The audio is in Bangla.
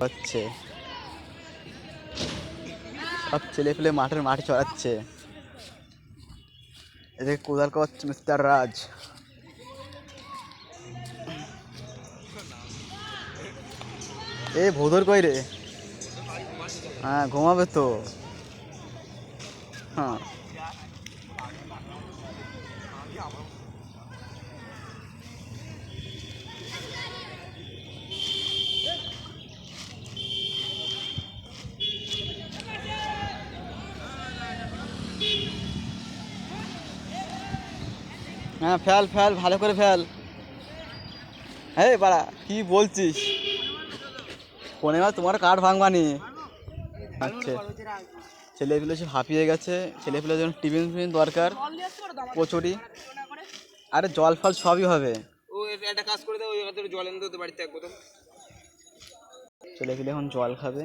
হচ্ছে সব ছেলে পেলে মাঠের মাঠে চড়াচ্ছে। এদিকে কোদাল করছে মিস্টার রাজ। এ ভোদর কই রে? হ্যাঁ ঘুমাবে তো। হ্যাঁ। হ্যাঁ ফেল ফেল ভালো করে ফেল। এই বাড়া কি বলছিস? ফোনে তোমার কার্ড ভাঙবানি। আচ্ছা ছেলেপিলে সে হাঁপিয়ে গেছে। ছেলেপিলের জন্য টিফিন ফিফিন দরকার কচুরি। আরে জল ফল সবই হবে। ও একটা কাজ করে দাও জল এনে বাড়িতে ছেলেপিলে এখন জল খাবে।